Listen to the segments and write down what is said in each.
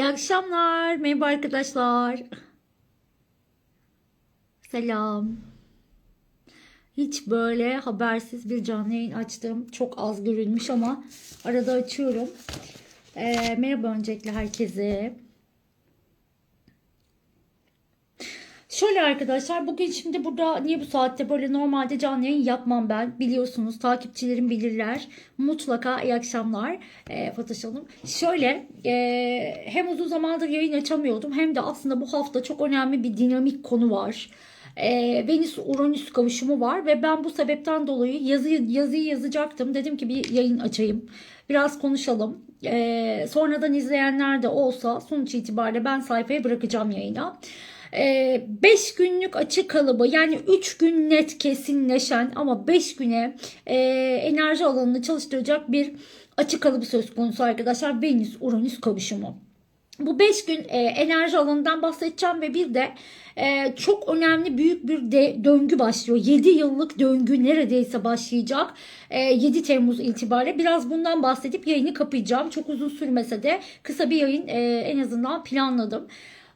İyi akşamlar. Merhaba arkadaşlar. Selam. Hiç böyle habersiz bir canlı yayın açtım. Çok az görülmüş ama arada açıyorum. Ee, merhaba öncelikle herkese. Şöyle arkadaşlar bugün şimdi burada niye bu saatte böyle normalde canlı yayın yapmam ben biliyorsunuz takipçilerim bilirler mutlaka iyi akşamlar e, Fatoş Hanım. Şöyle e, hem uzun zamandır yayın açamıyordum hem de aslında bu hafta çok önemli bir dinamik konu var. E, Venüs Uranüs kavuşumu var ve ben bu sebepten dolayı yazı yazıyı yazacaktım dedim ki bir yayın açayım biraz konuşalım. E, sonradan izleyenler de olsa sonuç itibariyle ben sayfaya bırakacağım yayına. 5 günlük açık kalıbı yani 3 gün net kesinleşen ama 5 güne e, enerji alanını çalıştıracak bir açık kalıbı söz konusu arkadaşlar. Venüs Uranüs kavuşumu. Bu 5 gün e, enerji alanından bahsedeceğim ve bir de e, çok önemli büyük bir de, döngü başlıyor. 7 yıllık döngü neredeyse başlayacak. E, 7 Temmuz itibariyle biraz bundan bahsedip yayını kapayacağım. Çok uzun sürmese de kısa bir yayın e, en azından planladım.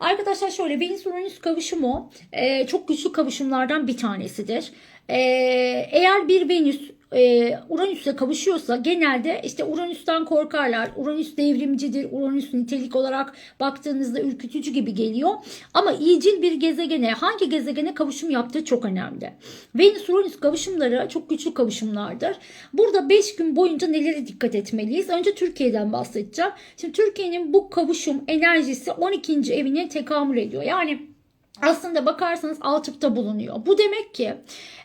Arkadaşlar şöyle Venüs Uranüs kavuşumu e, çok güçlü kavuşumlardan bir tanesidir. E, eğer bir Venüs e, Uranüs'le kavuşuyorsa genelde işte Uranüs'ten korkarlar. Uranüs devrimcidir. Uranüs nitelik olarak baktığınızda ürkütücü gibi geliyor. Ama iyicil bir gezegene hangi gezegene kavuşum yaptığı çok önemli. Venüs Uranüs kavuşumları çok güçlü kavuşumlardır. Burada 5 gün boyunca nelere dikkat etmeliyiz? Önce Türkiye'den bahsedeceğim. Şimdi Türkiye'nin bu kavuşum enerjisi 12. evine tekamül ediyor. Yani aslında bakarsanız altıpta bulunuyor. Bu demek ki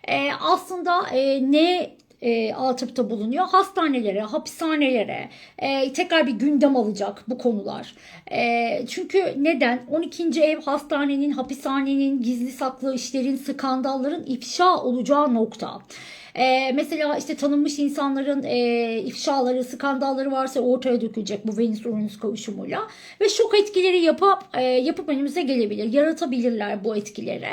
e, aslında e, ne e, atıfta bulunuyor. Hastanelere, hapishanelere e, tekrar bir gündem alacak bu konular. E, çünkü neden? 12. ev hastanenin, hapishanenin, gizli saklı işlerin, skandalların ifşa olacağı nokta. Ee, mesela işte tanınmış insanların e, ifşaları, skandalları varsa ortaya dökülecek bu Venüs Uranüs kavuşumuyla ve şok etkileri yapıp e, yapıp önümüze gelebilir, yaratabilirler bu etkileri.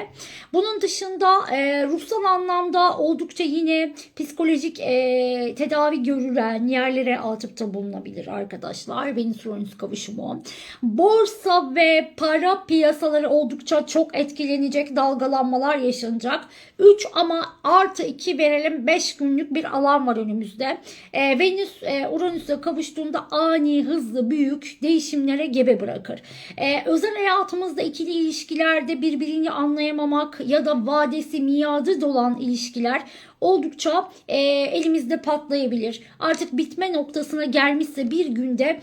Bunun dışında e, ruhsal anlamda oldukça yine psikolojik e, tedavi görülen yerlere atıpta bulunabilir arkadaşlar. Venüs Uranüs kavuşumu. Borsa ve para piyasaları oldukça çok etkilenecek, dalgalanmalar yaşanacak. 3 ama artı 2 verelim 5 günlük bir alan var önümüzde. E, Venüs e, Uranüs'e kavuştuğunda ani, hızlı, büyük değişimlere gebe bırakır. E, özel hayatımızda ikili ilişkilerde birbirini anlayamamak ya da vadesi, miadı dolan ilişkiler oldukça e, elimizde patlayabilir. Artık bitme noktasına gelmişse bir günde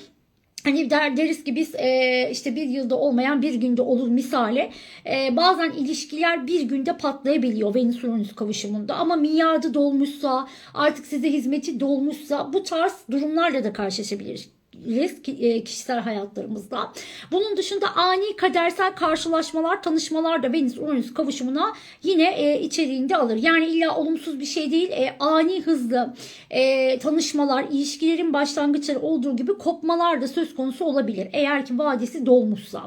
Hani der, deriz ki biz e, işte bir yılda olmayan bir günde olur misali. E, bazen ilişkiler bir günde patlayabiliyor Venüs Uranüs kavuşumunda. Ama miadı dolmuşsa artık size hizmeti dolmuşsa bu tarz durumlarla da karşılaşabiliriz e, kişisel hayatlarımızda. Bunun dışında ani kadersel karşılaşmalar, tanışmalar da Venüs Uranüs kavuşumuna yine e, içeriğinde alır. Yani illa olumsuz bir şey değil, e, ani hızlı e, tanışmalar, ilişkilerin başlangıçları olduğu gibi kopmalar da söz konusu olabilir. Eğer ki vadesi dolmuşsa.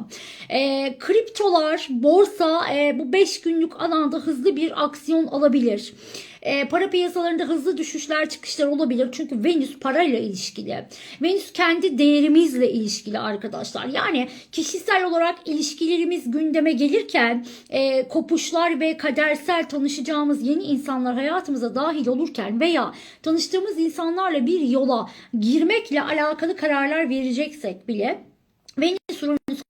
E, kriptolar, borsa e, bu 5 günlük alanda hızlı bir aksiyon alabilir. E, para piyasalarında hızlı düşüşler çıkışlar olabilir. Çünkü Venüs parayla ilişkili. Venüs kendi değerimizle ilişkili arkadaşlar. Yani kişisel olarak ilişkilerimiz gündeme gelirken e, kopuşlar ve kadersel tanışacağımız yeni insanlar hayatımıza dahil olurken veya tanıştığımız insanlarla bir yola girmekle alakalı kararlar vereceksek bile Venüs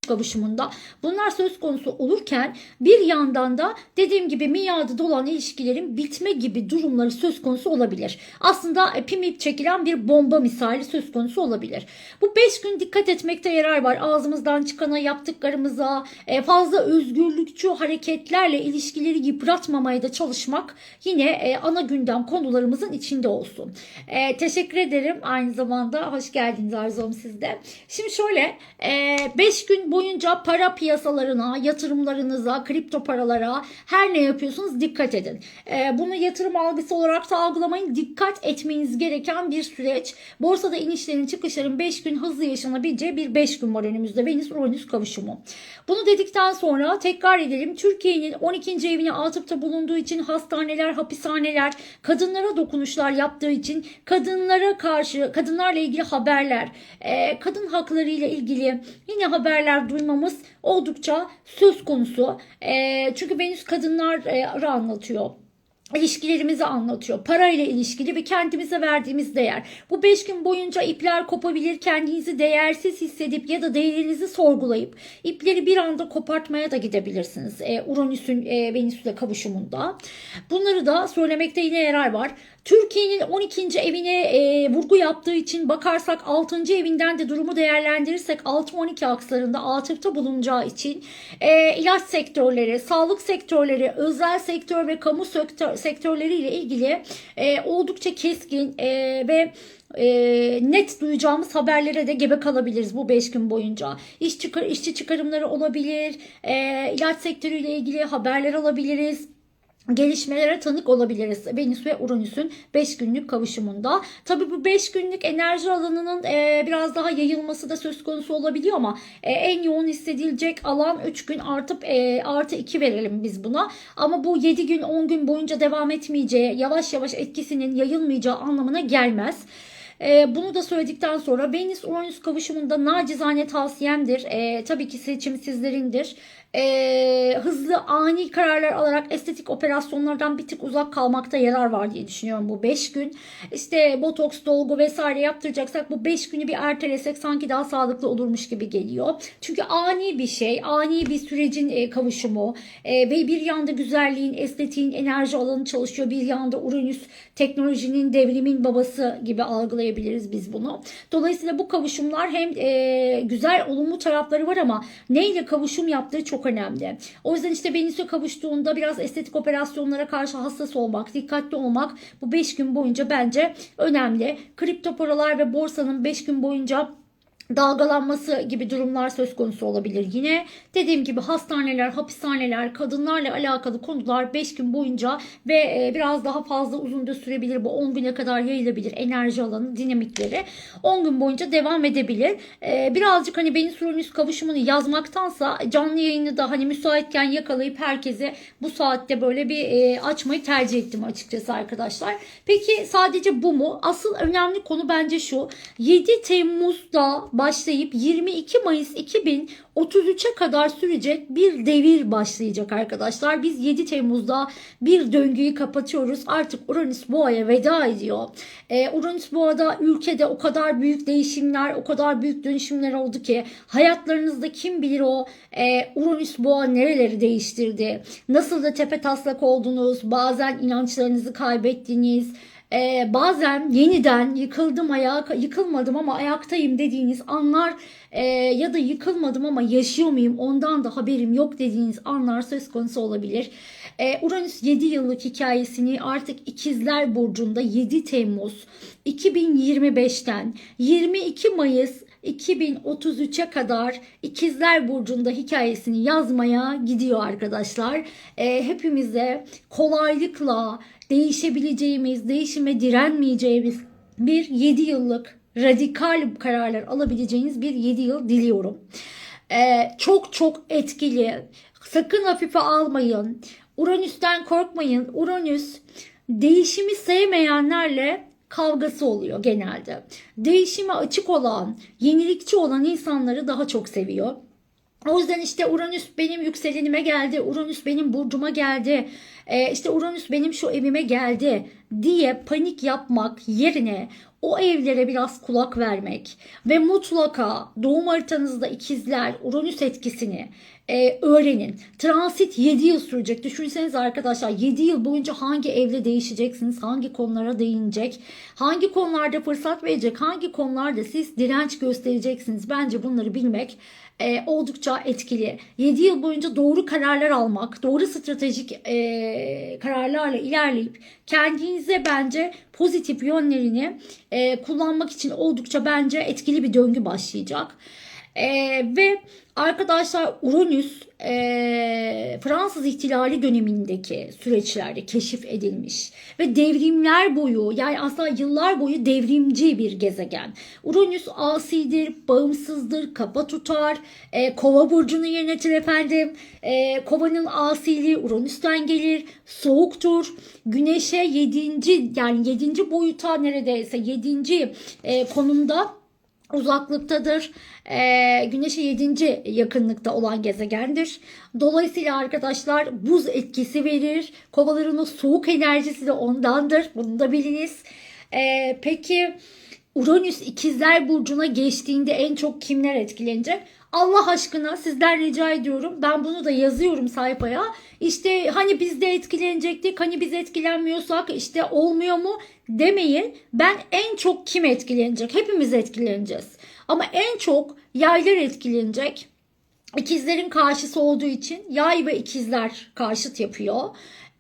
kavuşumunda bunlar söz konusu olurken bir yandan da dediğim gibi miadı dolan ilişkilerin bitme gibi durumları söz konusu olabilir. Aslında pimip çekilen bir bomba misali söz konusu olabilir. Bu 5 gün dikkat etmekte yarar var. Ağzımızdan çıkana yaptıklarımıza e, fazla özgürlükçü hareketlerle ilişkileri yıpratmamaya da çalışmak yine e, ana gündem konularımızın içinde olsun. E, teşekkür ederim aynı zamanda. Hoş geldiniz Arzum sizde. Şimdi şöyle 5 gün boyunca para piyasalarına, yatırımlarınıza, kripto paralara her ne yapıyorsunuz dikkat edin. Ee, bunu yatırım algısı olarak da algılamayın. Dikkat etmeniz gereken bir süreç. Borsada inişlerin çıkışların 5 gün hızlı yaşanabileceği bir 5 gün var önümüzde. Venüs-Uranüs kavuşumu. Bunu dedikten sonra tekrar edelim. Türkiye'nin 12. evine atıfta bulunduğu için hastaneler, hapishaneler, kadınlara dokunuşlar yaptığı için kadınlara karşı, kadınlarla ilgili haberler, e, kadın hakları ile ilgili yine haberler duymamız oldukça söz konusu. E, çünkü Venüs kadınları anlatıyor ilişkilerimizi anlatıyor. Parayla ilişkili ve kendimize verdiğimiz değer. Bu 5 gün boyunca ipler kopabilir. Kendinizi değersiz hissedip ya da değerinizi sorgulayıp ipleri bir anda kopartmaya da gidebilirsiniz. E, Uranüs'ün e, Venüs'le kavuşumunda. Bunları da söylemekte yine yarar var. Türkiye'nin 12. evine e, vurgu yaptığı için bakarsak 6. evinden de durumu değerlendirirsek 6-12 akslarında atıfta bulunacağı için e, ilaç sektörleri, sağlık sektörleri, özel sektör ve kamu sektör, sektörleriyle ilgili e, oldukça keskin e, ve e, net duyacağımız haberlere de gebe kalabiliriz bu 5 gün boyunca. İş çıkar, işçi çıkarımları olabilir, e, ilaç sektörüyle ilgili haberler alabiliriz gelişmelere tanık olabiliriz Venüs ve Uranüs'ün 5 günlük kavuşumunda. Tabii bu 5 günlük enerji alanının e, biraz daha yayılması da söz konusu olabiliyor ama e, en yoğun hissedilecek alan 3 gün artıp e, artı 2 verelim biz buna. Ama bu 7 gün 10 gün boyunca devam etmeyeceği, yavaş yavaş etkisinin yayılmayacağı anlamına gelmez. E, bunu da söyledikten sonra Venüs Uranüs kavuşumunda nacizane tavsiyemdir. E, tabii ki seçim sizlerindir e, hızlı ani kararlar alarak estetik operasyonlardan bir tık uzak kalmakta yarar var diye düşünüyorum bu 5 gün. İşte botoks, dolgu vesaire yaptıracaksak bu 5 günü bir ertelesek sanki daha sağlıklı olurmuş gibi geliyor. Çünkü ani bir şey, ani bir sürecin e, kavuşumu e, ve bir yanda güzelliğin, estetiğin enerji alanı çalışıyor. Bir yanda Uranüs teknolojinin, devrimin babası gibi algılayabiliriz biz bunu. Dolayısıyla bu kavuşumlar hem e, güzel, olumlu tarafları var ama neyle kavuşum yaptığı çok önemli. O yüzden işte Venüs'e kavuştuğunda biraz estetik operasyonlara karşı hassas olmak, dikkatli olmak bu 5 gün boyunca bence önemli. Kripto paralar ve borsanın 5 gün boyunca dalgalanması gibi durumlar söz konusu olabilir. Yine dediğim gibi hastaneler, hapishaneler, kadınlarla alakalı konular 5 gün boyunca ve e, biraz daha fazla uzun da sürebilir. Bu 10 güne kadar yayılabilir enerji alanı dinamikleri. 10 gün boyunca devam edebilir. E, birazcık hani Venüs Uranüs kavuşumunu yazmaktansa canlı yayını da hani müsaitken yakalayıp herkese bu saatte böyle bir e, açmayı tercih ettim açıkçası arkadaşlar. Peki sadece bu mu? Asıl önemli konu bence şu. 7 Temmuz'da başlayıp 22 Mayıs 2033'e kadar sürecek bir devir başlayacak arkadaşlar. Biz 7 Temmuz'da bir döngüyü kapatıyoruz. Artık Uranüs Boğa'ya veda ediyor. Ee, Uranüs Boğa'da ülkede o kadar büyük değişimler, o kadar büyük dönüşümler oldu ki hayatlarınızda kim bilir o e, Uranüs Boğa nereleri değiştirdi? Nasıl da tepe taslak oldunuz? Bazen inançlarınızı kaybettiniz e, bazen yeniden yıkıldım ayağa yıkılmadım ama ayaktayım dediğiniz anlar e, ya da yıkılmadım ama yaşıyor muyum ondan da haberim yok dediğiniz anlar söz konusu olabilir. E, Uranüs 7 yıllık hikayesini artık İkizler Burcu'nda 7 Temmuz 2025'ten 22 Mayıs 2033'e kadar İkizler Burcu'nda hikayesini yazmaya gidiyor arkadaşlar. E, hepimize kolaylıkla değişebileceğimiz, değişime direnmeyeceğimiz bir 7 yıllık radikal kararlar alabileceğiniz bir 7 yıl diliyorum. Ee, çok çok etkili. Sakın hafife almayın. Uranüs'ten korkmayın. Uranüs değişimi sevmeyenlerle kavgası oluyor genelde. Değişime açık olan, yenilikçi olan insanları daha çok seviyor. O yüzden işte Uranüs benim yükselenime geldi, Uranüs benim burcuma geldi, e, işte Uranüs benim şu evime geldi diye panik yapmak yerine o evlere biraz kulak vermek ve mutlaka doğum haritanızda ikizler Uranüs etkisini e, öğrenin. Transit 7 yıl sürecek. Düşünseniz arkadaşlar 7 yıl boyunca hangi evle değişeceksiniz? Hangi konulara değinecek? Hangi konularda fırsat verecek? Hangi konularda siz direnç göstereceksiniz? Bence bunları bilmek e, oldukça etkili. 7 yıl boyunca doğru kararlar almak, doğru stratejik e, kararlarla ilerleyip kendinize bence pozitif yönlerini e, kullanmak için oldukça bence etkili bir döngü başlayacak. E, ve arkadaşlar Uranüs e, Fransız ihtilali dönemindeki süreçlerde keşif edilmiş ve devrimler boyu yani aslında yıllar boyu devrimci bir gezegen. Uranüs asidir, bağımsızdır, kafa tutar, e, kova burcunu yönetir efendim. E, kovanın asiliği Uranüs'ten gelir, soğuktur. Güneşe 7. yani 7. boyuta neredeyse 7. E, konumda uzaklıktadır. Ee, Güneş'e 7. yakınlıkta olan gezegendir. Dolayısıyla arkadaşlar buz etkisi verir. Kovaların o soğuk enerjisi de ondandır. Bunu da biliniz. Ee, peki Uranüs ikizler burcuna geçtiğinde en çok kimler etkilenecek? Allah aşkına sizden rica ediyorum. Ben bunu da yazıyorum sayfaya. İşte hani biz de etkilenecektik, hani biz etkilenmiyorsak işte olmuyor mu demeyin. Ben en çok kim etkilenecek? Hepimiz etkileneceğiz. Ama en çok yaylar etkilenecek. İkizlerin karşısı olduğu için yay ve ikizler karşıt yapıyor.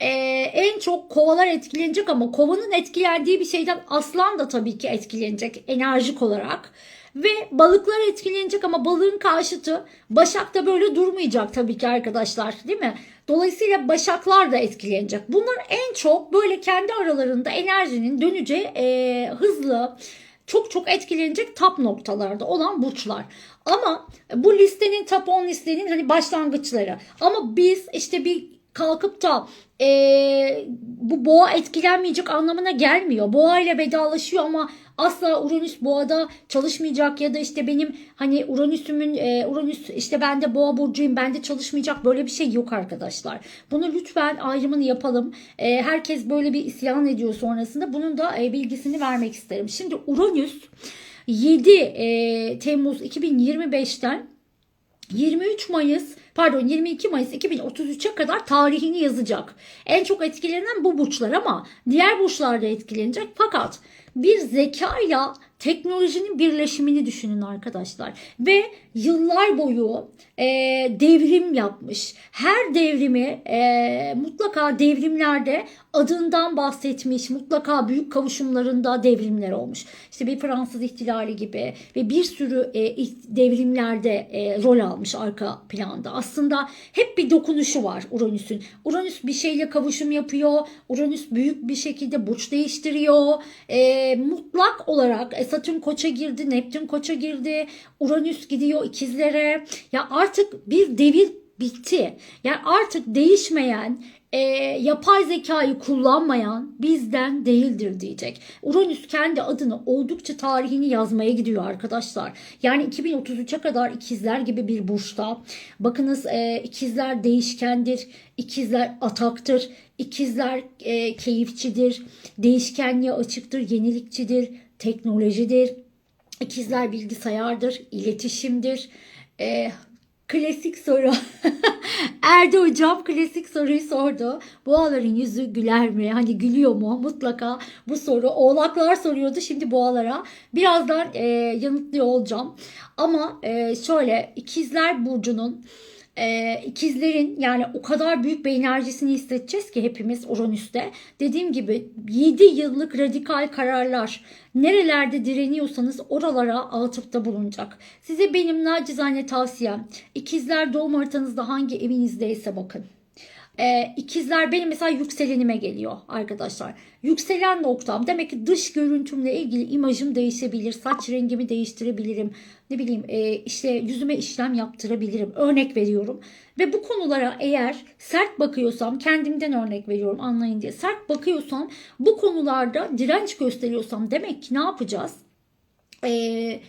Ee, en çok kovalar etkilenecek ama kovanın etkilendiği bir şeyden aslan da tabii ki etkilenecek enerjik olarak. Ve balıklar etkilenecek ama balığın karşıtı başak da böyle durmayacak tabii ki arkadaşlar değil mi? Dolayısıyla başaklar da etkilenecek. Bunlar en çok böyle kendi aralarında enerjinin döneceği e, hızlı çok çok etkilenecek tap noktalarda olan burçlar. Ama bu listenin top 10 listenin hani başlangıçları. Ama biz işte bir kalkıp da e, bu boğa etkilenmeyecek anlamına gelmiyor. Boğa ile vedalaşıyor ama asla Uranüs boğada çalışmayacak ya da işte benim hani Uranüs'ümün e, Uranüs işte ben de boğa burcuyum bende çalışmayacak böyle bir şey yok arkadaşlar. Bunu lütfen ayrımını yapalım. E, herkes böyle bir isyan ediyor sonrasında. Bunun da e, bilgisini vermek isterim. Şimdi Uranüs 7 e, Temmuz 2025'ten 23 Mayıs pardon 22 Mayıs 2033'e kadar tarihini yazacak. En çok etkilenen bu burçlar ama diğer burçlar da etkilenecek. Fakat bir zekayla teknolojinin birleşimini düşünün arkadaşlar. Ve yıllar boyu e, devrim yapmış. Her devrimi e, mutlaka devrimlerde adından bahsetmiş. Mutlaka büyük kavuşumlarında devrimler olmuş. İşte bir Fransız ihtilali gibi ve bir sürü e, devrimlerde e, rol almış arka planda. Aslında hep bir dokunuşu var Uranüs'ün. Uranüs bir şeyle kavuşum yapıyor. Uranüs büyük bir şekilde burç değiştiriyor. E, mutlak olarak e, Satürn koça girdi, Neptün koça girdi, Uranüs gidiyor ikizlere. Ya artık bir devir bitti. Yani artık değişmeyen, e, yapay zekayı kullanmayan bizden değildir diyecek. Uranüs kendi adını oldukça tarihini yazmaya gidiyor arkadaşlar. Yani 2033'e kadar ikizler gibi bir burçta. Bakınız e, ikizler değişkendir, ikizler ataktır, ikizler e, keyifçidir, değişkenliğe açıktır, yenilikçidir, teknolojidir. İkizler bilgisayardır, iletişimdir. E, klasik soru. Erdi hocam klasik soruyu sordu. Boğaların yüzü güler mi? Hani gülüyor mu? Mutlaka bu soru. Oğlaklar soruyordu şimdi boğalara. Birazdan e, yanıtlıyor olacağım. Ama e, şöyle ikizler burcunun e, ikizlerin yani o kadar büyük bir enerjisini hissedeceğiz ki hepimiz Uranüs'te. Dediğim gibi 7 yıllık radikal kararlar nerelerde direniyorsanız oralara atıfta bulunacak. Size benim nacizane tavsiyem ikizler doğum haritanızda hangi evinizdeyse bakın. Ee, ikizler benim mesela yükselenime geliyor arkadaşlar. Yükselen noktam demek ki dış görüntümle ilgili imajım değişebilir. Saç rengimi değiştirebilirim. Ne bileyim e, işte yüzüme işlem yaptırabilirim. Örnek veriyorum. Ve bu konulara eğer sert bakıyorsam kendimden örnek veriyorum anlayın diye. Sert bakıyorsam bu konularda direnç gösteriyorsam demek ki ne yapacağız? Eee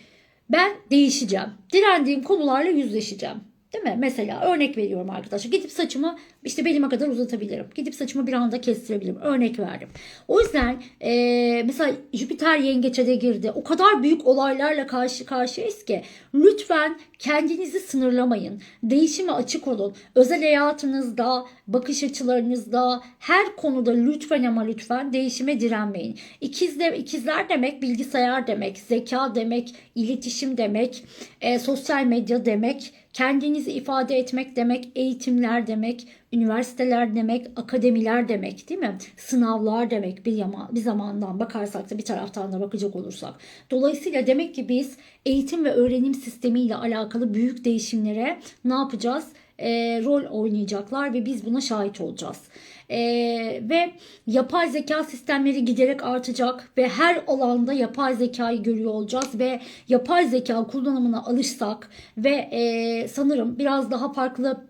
ben değişeceğim. Direndiğim konularla yüzleşeceğim. Değil mi? Mesela örnek veriyorum arkadaşlar. Gidip saçımı işte belime kadar uzatabilirim. Gidip saçımı bir anda kestirebilirim. Örnek verdim. O yüzden e, mesela Jüpiter yengeçe de girdi. O kadar büyük olaylarla karşı karşıyayız ki lütfen kendinizi sınırlamayın. Değişime açık olun. Özel hayatınızda, bakış açılarınızda, her konuda lütfen ama lütfen değişime direnmeyin. İkizler, ikizler demek bilgisayar demek, zeka demek, iletişim demek, e, sosyal medya demek Kendinizi ifade etmek demek, eğitimler demek, üniversiteler demek, akademiler demek değil mi? Sınavlar demek bir, yama, bir zamandan bakarsak da bir taraftan da bakacak olursak. Dolayısıyla demek ki biz eğitim ve öğrenim sistemiyle alakalı büyük değişimlere ne yapacağız? E, rol oynayacaklar ve biz buna şahit olacağız. E, ve yapay zeka sistemleri giderek artacak ve her alanda yapay zekayı görüyor olacağız ve yapay zeka kullanımına alışsak ve e, sanırım biraz daha farklı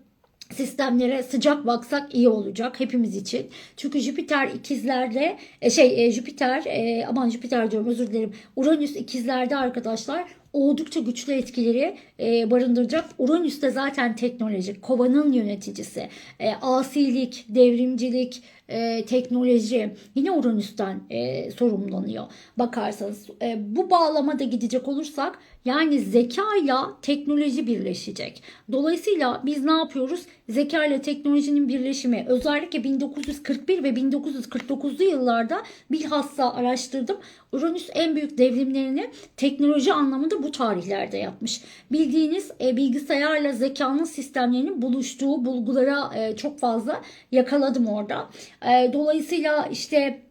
sistemlere sıcak baksak iyi olacak hepimiz için. Çünkü Jüpiter ikizlerde e, şey e, Jüpiter e, aman Jüpiter diyorum özür dilerim. Uranüs ikizlerde arkadaşlar oldukça güçlü etkileri e, barındıracak. Uranüs de zaten teknoloji, kovanın yöneticisi, e, asilik, devrimcilik, e, teknoloji yine Uranüs'ten e, sorumlanıyor. Bakarsanız e, bu bağlamada gidecek olursak yani zeka ile teknoloji birleşecek. Dolayısıyla biz ne yapıyoruz? Zeka ile teknolojinin birleşimi özellikle 1941 ve 1949'lu yıllarda bilhassa araştırdım. Uranüs en büyük devrimlerini teknoloji anlamında bu tarihlerde yapmış. Bildiğiniz e, bilgisayarla zekanın sistemlerinin buluştuğu bulgulara e, çok fazla yakaladım orada. E, dolayısıyla işte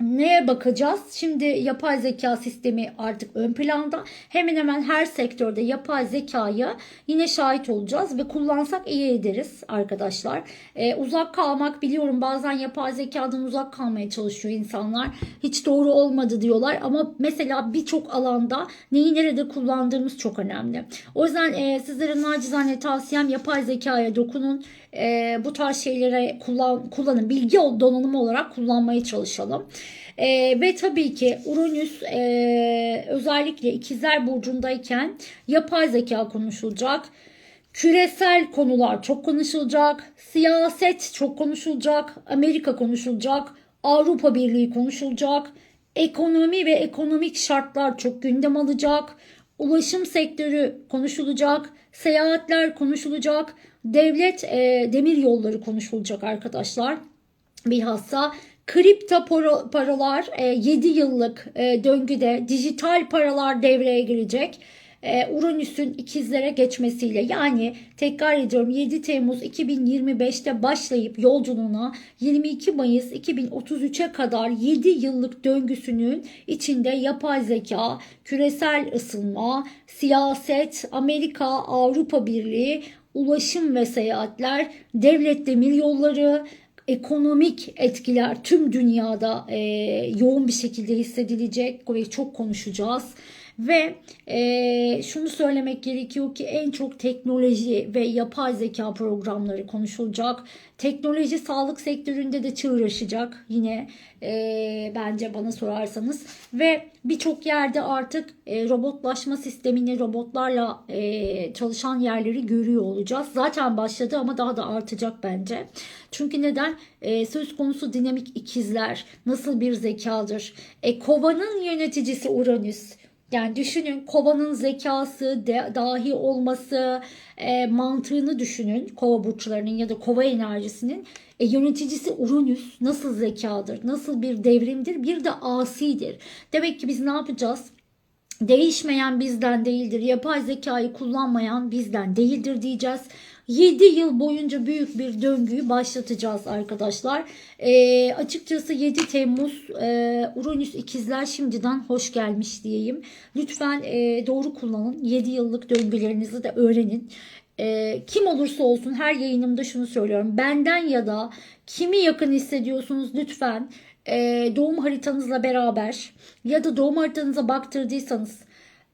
Neye bakacağız? Şimdi yapay zeka sistemi artık ön planda. Hemen hemen her sektörde yapay zekayı yine şahit olacağız ve kullansak iyi ederiz arkadaşlar. Ee, uzak kalmak biliyorum bazen yapay zekadan uzak kalmaya çalışıyor insanlar. Hiç doğru olmadı diyorlar ama mesela birçok alanda neyi nerede kullandığımız çok önemli. O yüzden e, sizlere nacizane tavsiyem yapay zekaya dokunun. E, bu tarz şeylere kullan, kullanın. Bilgi donanımı olarak kullanmaya çalışalım. E, ve tabii ki Uranüs e, özellikle ikizler burcundayken yapay zeka konuşulacak. Küresel konular çok konuşulacak. Siyaset çok konuşulacak. Amerika konuşulacak. Avrupa Birliği konuşulacak. Ekonomi ve ekonomik şartlar çok gündem alacak. Ulaşım sektörü konuşulacak. Seyahatler konuşulacak. Devlet e, demir yolları konuşulacak arkadaşlar. Bilhassa Kripto paralar 7 e, yıllık e, döngüde dijital paralar devreye girecek. E, Uranüs'ün ikizlere geçmesiyle yani tekrar ediyorum 7 Temmuz 2025'te başlayıp yolculuğuna 22 Mayıs 2033'e kadar 7 yıllık döngüsünün içinde yapay zeka, küresel ısınma, siyaset, Amerika, Avrupa Birliği, ulaşım ve seyahatler, devlet demir yolları, ekonomik etkiler tüm dünyada e, yoğun bir şekilde hissedilecek ve çok konuşacağız. Ve e, şunu söylemek gerekiyor ki en çok teknoloji ve yapay zeka programları konuşulacak. Teknoloji sağlık sektöründe de çığırışacak yine e, bence bana sorarsanız. Ve birçok yerde artık e, robotlaşma sistemini robotlarla e, çalışan yerleri görüyor olacağız. Zaten başladı ama daha da artacak bence. Çünkü neden? E, söz konusu dinamik ikizler nasıl bir zekadır? E, kovanın yöneticisi Uranüs. Yani düşünün kovanın zekası de, dahi olması e, mantığını düşünün kova burçlarının ya da kova enerjisinin e, yöneticisi Uranüs nasıl zekadır nasıl bir devrimdir bir de asidir. Demek ki biz ne yapacağız? Değişmeyen bizden değildir. Yapay zekayı kullanmayan bizden değildir diyeceğiz. 7 yıl boyunca büyük bir döngüyü başlatacağız arkadaşlar. E, açıkçası 7 Temmuz e, Uranüs ikizler şimdiden hoş gelmiş diyeyim. Lütfen e, doğru kullanın. 7 yıllık döngülerinizi de öğrenin. E, kim olursa olsun her yayınımda şunu söylüyorum. Benden ya da kimi yakın hissediyorsunuz lütfen e, doğum haritanızla beraber ya da doğum haritanıza baktırdıysanız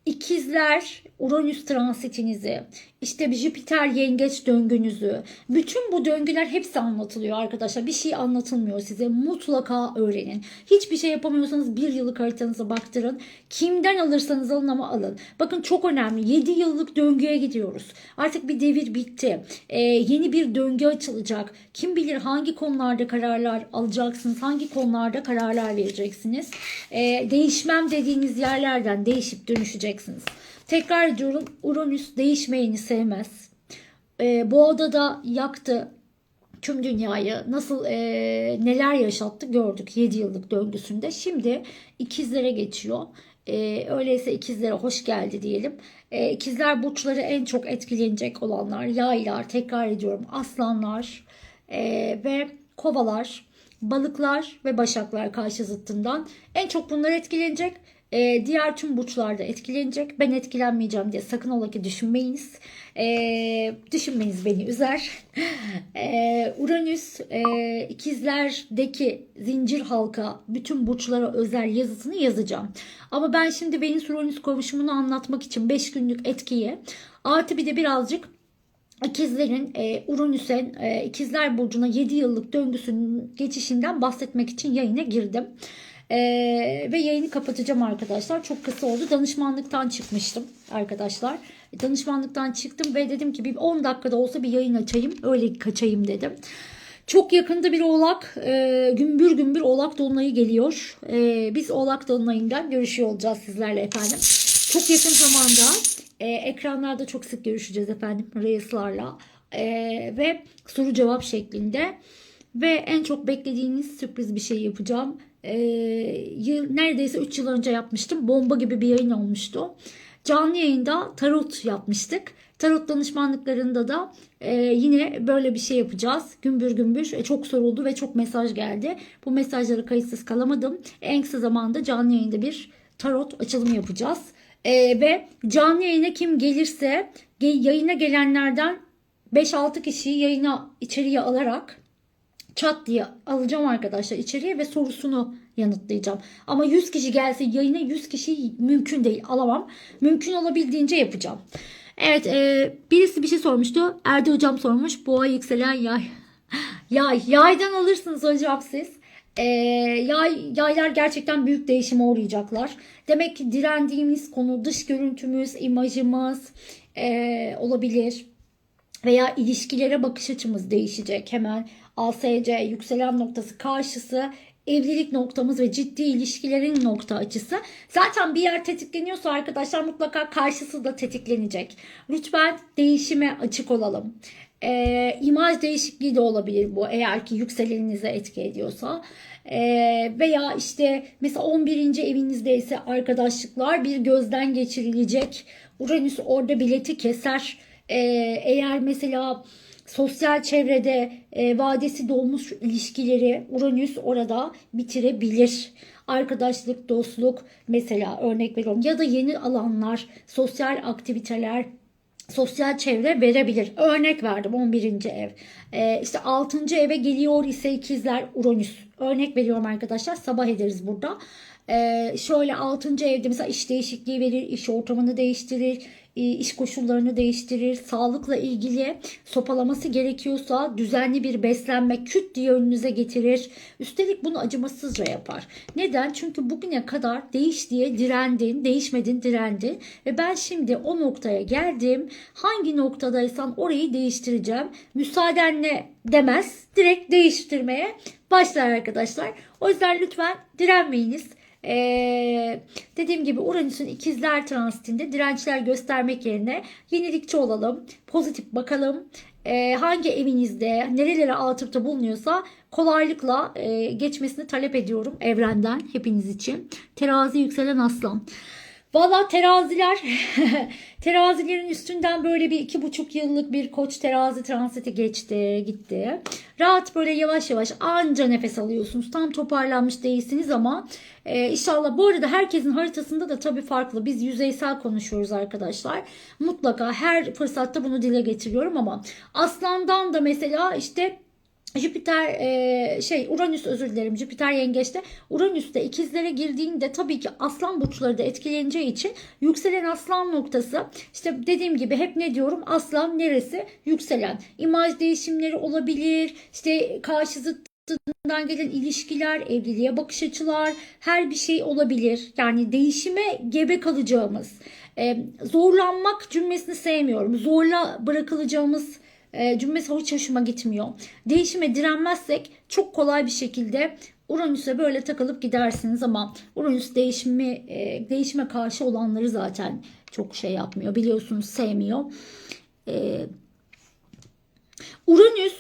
ikizler Uranüs transitinizi, işte bir Jüpiter yengeç döngünüzü, bütün bu döngüler hepsi anlatılıyor arkadaşlar. Bir şey anlatılmıyor size. Mutlaka öğrenin. Hiçbir şey yapamıyorsanız bir yıllık haritanıza baktırın. Kimden alırsanız alın ama alın. Bakın çok önemli. 7 yıllık döngüye gidiyoruz. Artık bir devir bitti. Ee, yeni bir döngü açılacak. Kim bilir hangi konularda kararlar alacaksınız, hangi konularda kararlar vereceksiniz. Ee, değişmem dediğiniz yerlerden değişip dönüşeceksiniz. Tekrar ediyorum Uranüs değişmeyeni sevmez. E, bu odada yaktı tüm dünyayı nasıl e, neler yaşattı gördük 7 yıllık döngüsünde. Şimdi ikizlere geçiyor. Ee, öyleyse ikizlere hoş geldi diyelim. Ee, ikizler burçları en çok etkilenecek olanlar yaylar, tekrar ediyorum aslanlar ee, ve kovalar, balıklar ve başaklar karşı zıttından. En çok bunlar etkilenecek. Ee, diğer tüm burçlar da etkilenecek. Ben etkilenmeyeceğim diye sakın ola ki düşünmeyiniz. Ee, düşünmeniz beni üzer. Ee, Uranüs e, ikizlerdeki zincir halka bütün burçlara özel yazısını yazacağım. Ama ben şimdi Venüs Uranüs kavuşumunu anlatmak için 5 günlük etkiyi artı bir de birazcık İkizlerin e, Uranüs'e e, İkizler Burcu'na 7 yıllık döngüsünün geçişinden bahsetmek için yayına girdim. E, ve yayını kapatacağım arkadaşlar. Çok kısa oldu. Danışmanlıktan çıkmıştım arkadaşlar. Danışmanlıktan çıktım ve dedim ki bir 10 dakikada olsa bir yayın açayım. Öyle kaçayım dedim. Çok yakında bir oğlak, e, gümbür gümbür oğlak dolunayı geliyor. E, biz oğlak dolunayından görüşüyor olacağız sizlerle efendim. Çok yakın zamanda e, ekranlarda çok sık görüşeceğiz efendim Reels'larla E, ve soru cevap şeklinde ve en çok beklediğiniz sürpriz bir şey yapacağım. E, yıl, neredeyse 3 yıl önce yapmıştım. Bomba gibi bir yayın olmuştu. Canlı yayında tarot yapmıştık. Tarot danışmanlıklarında da e, yine böyle bir şey yapacağız. Gümbür gümbür e, çok soruldu ve çok mesaj geldi. Bu mesajları kayıtsız kalamadım. En kısa zamanda canlı yayında bir tarot açılımı yapacağız. E, ve canlı yayına kim gelirse ge- yayına gelenlerden 5-6 kişiyi yayına içeriye alarak çat diye alacağım arkadaşlar içeriye ve sorusunu yanıtlayacağım. Ama 100 kişi gelse yayına 100 kişi mümkün değil alamam. Mümkün olabildiğince yapacağım. Evet e, birisi bir şey sormuştu. Erdi hocam sormuş. Boğa yükselen yay. Yay. Yaydan alırsınız hocam siz. E, yay, yaylar gerçekten büyük değişime uğrayacaklar. Demek ki direndiğimiz konu dış görüntümüz, imajımız e, olabilir veya ilişkilere bakış açımız değişecek. Hemen ASC yükselen noktası karşısı evlilik noktamız ve ciddi ilişkilerin nokta açısı. Zaten bir yer tetikleniyorsa arkadaşlar mutlaka karşısı da tetiklenecek. Lütfen değişime açık olalım. Ee, imaj değişikliği de olabilir bu eğer ki yükseleninize etki ediyorsa. Ee, veya işte mesela 11. evinizdeyse arkadaşlıklar bir gözden geçirilecek. Uranüs orada bileti keser. Ee, eğer mesela sosyal çevrede e, vadesi dolmuş ilişkileri Uranüs orada bitirebilir. Arkadaşlık, dostluk mesela örnek veriyorum ya da yeni alanlar, sosyal aktiviteler, sosyal çevre verebilir. Örnek verdim 11. ev. Ee, işte 6. eve geliyor ise ikizler Uranüs. Örnek veriyorum arkadaşlar. Sabah ederiz burada. Ee, şöyle 6. evde mesela iş değişikliği verir, iş ortamını değiştirir, e, iş koşullarını değiştirir, sağlıkla ilgili sopalaması gerekiyorsa düzenli bir beslenme küt diye önünüze getirir. Üstelik bunu acımasızca yapar. Neden? Çünkü bugüne kadar değiş diye direndin, değişmedin direndin ve ben şimdi o noktaya geldim. Hangi noktadaysan orayı değiştireceğim. Müsaadenle demez, direkt değiştirmeye başlar arkadaşlar. O yüzden lütfen direnmeyiniz. Ee, dediğim gibi Uranüs'ün ikizler transitinde dirençler göstermek yerine yenilikçi olalım, pozitif bakalım. Ee, hangi evinizde nerelere atıfta bulunuyorsa kolaylıkla e, geçmesini talep ediyorum evrenden hepiniz için. Terazi yükselen aslan. Valla teraziler terazilerin üstünden böyle bir iki buçuk yıllık bir koç terazi transiti geçti gitti. Rahat böyle yavaş yavaş anca nefes alıyorsunuz. Tam toparlanmış değilsiniz ama e, inşallah bu arada herkesin haritasında da tabii farklı. Biz yüzeysel konuşuyoruz arkadaşlar. Mutlaka her fırsatta bunu dile getiriyorum ama aslandan da mesela işte Jüpiter e, şey Uranüs özür dilerim Jüpiter yengeçte. Uranüs'te ikizlere girdiğinde tabii ki aslan burçları da etkileneceği için yükselen aslan noktası. İşte dediğim gibi hep ne diyorum? Aslan neresi? Yükselen. İmaj değişimleri olabilir işte karşı zıttından gelen ilişkiler evliliğe bakış açılar her bir şey olabilir. Yani değişime gebe kalacağımız e, zorlanmak cümlesini sevmiyorum. Zorla bırakılacağımız e, cümlesi hiç hoşuma gitmiyor. Değişime direnmezsek çok kolay bir şekilde Uranüs'e böyle takılıp gidersiniz ama Uranüs değişimi e, değişime karşı olanları zaten çok şey yapmıyor. Biliyorsunuz sevmiyor. E, Uranüs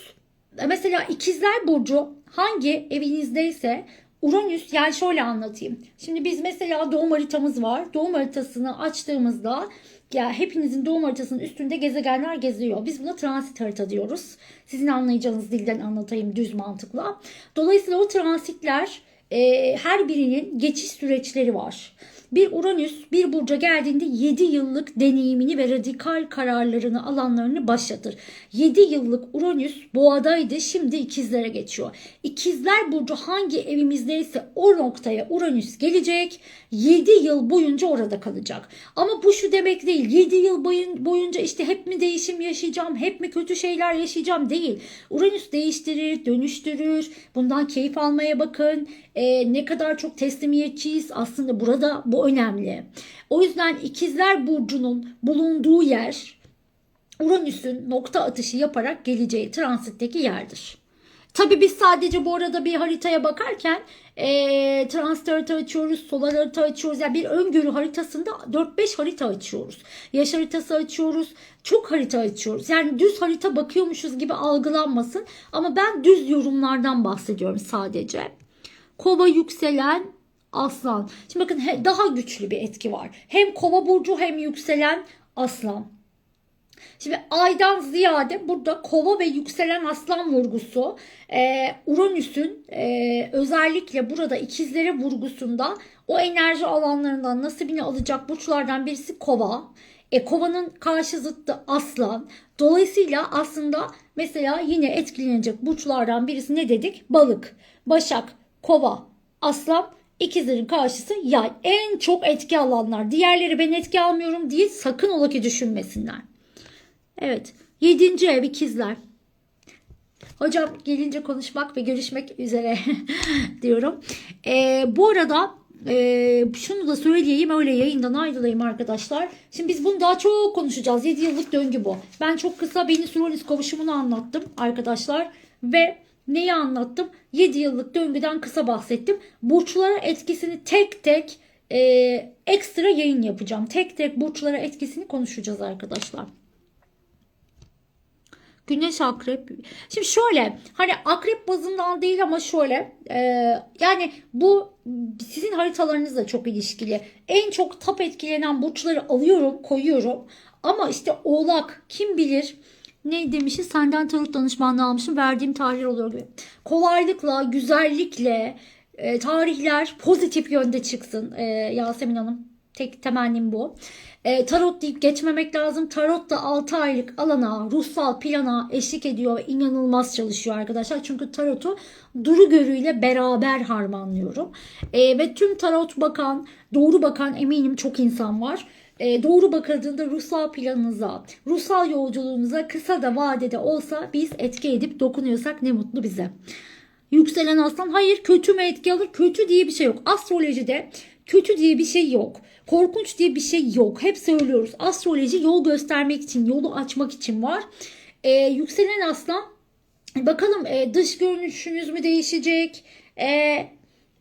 mesela ikizler burcu hangi evinizdeyse Uranüs yani şöyle anlatayım. Şimdi biz mesela doğum haritamız var. Doğum haritasını açtığımızda ya hepinizin doğum haritasının üstünde gezegenler geziyor. Biz buna transit harita diyoruz. Sizin anlayacağınız dilden anlatayım düz mantıkla. Dolayısıyla o transitler e, her birinin geçiş süreçleri var. Bir Uranüs bir burca geldiğinde 7 yıllık deneyimini ve radikal kararlarını alanlarını başlatır. 7 yıllık Uranüs boğadaydı şimdi ikizlere geçiyor. İkizler burcu hangi evimizdeyse o noktaya Uranüs gelecek. 7 yıl boyunca orada kalacak. Ama bu şu demek değil. 7 yıl boyun, boyunca işte hep mi değişim yaşayacağım, hep mi kötü şeyler yaşayacağım değil. Uranüs değiştirir, dönüştürür. Bundan keyif almaya bakın. Ee, ne kadar çok teslimiyetçiyiz aslında burada bu önemli. O yüzden ikizler burcunun bulunduğu yer Uranüs'ün nokta atışı yaparak geleceği transitteki yerdir. Tabii biz sadece bu arada bir haritaya bakarken e, transit harita açıyoruz, solar harita açıyoruz. Yani bir öngörü haritasında 4-5 harita açıyoruz. Yaş haritası açıyoruz, çok harita açıyoruz. Yani düz harita bakıyormuşuz gibi algılanmasın. Ama ben düz yorumlardan bahsediyorum sadece. Kova yükselen aslan. Şimdi bakın daha güçlü bir etki var. Hem kova burcu hem yükselen aslan. Şimdi aydan ziyade burada kova ve yükselen aslan vurgusu e, Uranüs'ün e, özellikle burada ikizlere vurgusunda o enerji alanlarından nasibini alacak burçlardan birisi kova. E, kovanın karşı zıttı aslan. Dolayısıyla aslında mesela yine etkilenecek burçlardan birisi ne dedik? Balık, başak, kova, aslan İkizlerin karşısı yay. En çok etki alanlar. Diğerleri ben etki almıyorum diye sakın ola ki düşünmesinler. Evet. Yedinci ev ikizler. Hocam gelince konuşmak ve görüşmek üzere diyorum. Ee, bu arada e, şunu da söyleyeyim öyle yayından ayrılayım arkadaşlar. Şimdi biz bunu daha çok konuşacağız. 7 yıllık döngü bu. Ben çok kısa Venüs Uranüs kavuşumunu anlattım arkadaşlar. Ve neyi anlattım? 7 yıllık döngüden kısa bahsettim. Burçlara etkisini tek tek e, ekstra yayın yapacağım. Tek tek burçlara etkisini konuşacağız arkadaşlar. Güneş akrep. Şimdi şöyle hani akrep bazından değil ama şöyle e, yani bu sizin haritalarınızla çok ilişkili. En çok tap etkilenen burçları alıyorum koyuyorum ama işte oğlak kim bilir ne demişiz senden tarot danışmanlığı almışım verdiğim tarihler oluyor gibi. Kolaylıkla güzellikle e, tarihler pozitif yönde çıksın e, Yasemin Hanım. Tek temennim bu. E, tarot deyip geçmemek lazım. Tarot da 6 aylık alana, ruhsal plana eşlik ediyor ve inanılmaz çalışıyor arkadaşlar. Çünkü tarotu duru görüyle beraber harmanlıyorum. E, ve tüm tarot bakan, doğru bakan eminim çok insan var. E, doğru bakıldığında ruhsal planınıza, ruhsal yolculuğunuza kısa da vadede olsa biz etki edip dokunuyorsak ne mutlu bize. Yükselen aslan hayır kötü mü etki alır? Kötü diye bir şey yok. Astrolojide kötü diye bir şey yok. Korkunç diye bir şey yok. Hep söylüyoruz. Astroloji yol göstermek için, yolu açmak için var. Ee, yükselen aslan bakalım e, dış görünüşünüz mü değişecek? E,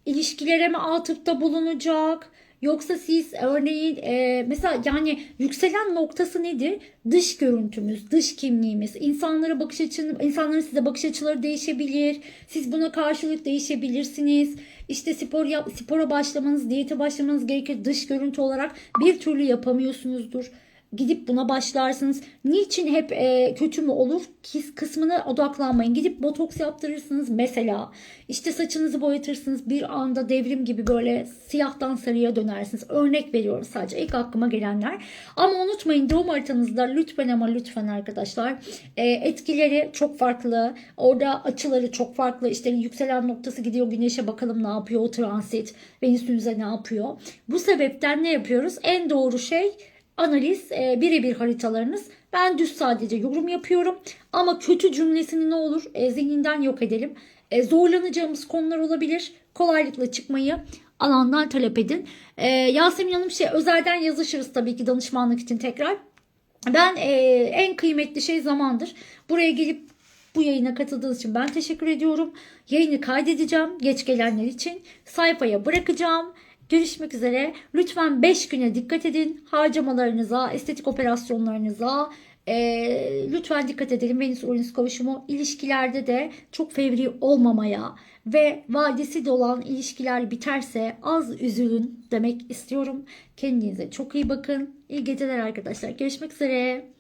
ilişkilere mi atıfta bulunacak? Yoksa siz örneğin e, mesela yani yükselen noktası nedir? Dış görüntümüz, dış kimliğimiz, insanlara bakış açın, insanların size bakış açıları değişebilir. Siz buna karşılık değişebilirsiniz. İşte spor yap, spora başlamanız, diyete başlamanız gerekir. Dış görüntü olarak bir türlü yapamıyorsunuzdur gidip buna başlarsınız. Niçin hep e, kötü mü olur? Kis kısmına odaklanmayın. Gidip botoks yaptırırsınız mesela. İşte saçınızı boyatırsınız. Bir anda devrim gibi böyle siyahtan sarıya dönersiniz. Örnek veriyorum sadece. ilk aklıma gelenler. Ama unutmayın doğum haritanızda lütfen ama lütfen arkadaşlar e, etkileri çok farklı. Orada açıları çok farklı. İşte yükselen noktası gidiyor güneşe bakalım ne yapıyor o transit. Venüs'ünüze ne yapıyor. Bu sebepten ne yapıyoruz? En doğru şey analiz e, birebir haritalarınız. Ben düz sadece yorum yapıyorum. Ama kötü cümlesini ne olur e, zihninden yok edelim. E, zorlanacağımız konular olabilir. Kolaylıkla çıkmayı alandan talep edin. E, Yasemin Hanım şey özelden yazışırız tabii ki danışmanlık için tekrar. Ben e, en kıymetli şey zamandır. Buraya gelip bu yayına katıldığınız için ben teşekkür ediyorum. Yayını kaydedeceğim geç gelenler için. Sayfaya bırakacağım. Görüşmek üzere. Lütfen 5 güne dikkat edin. Harcamalarınıza, estetik operasyonlarınıza, Ee, lütfen dikkat edelim Venüs Uranüs kavuşumu ilişkilerde de çok fevri olmamaya ve vadesi de olan ilişkiler biterse az üzülün demek istiyorum. Kendinize çok iyi bakın. İyi geceler arkadaşlar. Görüşmek üzere.